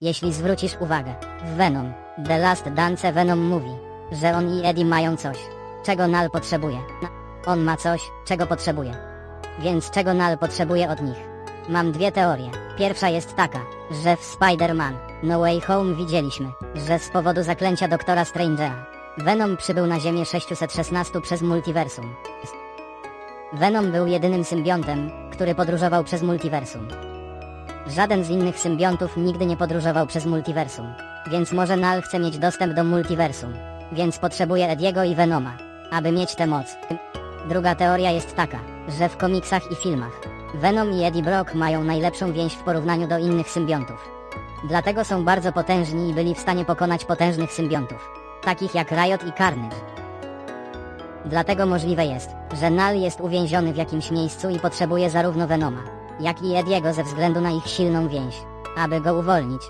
Jeśli zwrócisz uwagę, w Venom, The Last Dance Venom mówi, że on i Eddie mają coś, czego Nal potrzebuje. On ma coś, czego potrzebuje. Więc czego Nal potrzebuje od nich? Mam dwie teorie. Pierwsza jest taka, że w Spider-Man No Way Home widzieliśmy, że z powodu zaklęcia doktora Strange'a Venom przybył na Ziemię 616 przez multiversum. Venom był jedynym symbiontem, który podróżował przez multiversum. Żaden z innych symbiontów nigdy nie podróżował przez multiversum, więc może Nal chce mieć dostęp do multiversum, więc potrzebuje Ediego i Venoma, aby mieć tę moc. Druga teoria jest taka, że w komiksach i filmach Venom i Eddie Brock mają najlepszą więź w porównaniu do innych symbiontów. Dlatego są bardzo potężni i byli w stanie pokonać potężnych symbiontów, takich jak Riot i Carnage. Dlatego możliwe jest, że Nal jest uwięziony w jakimś miejscu i potrzebuje zarówno Venoma, jak i Ediego ze względu na ich silną więź. Aby go uwolnić,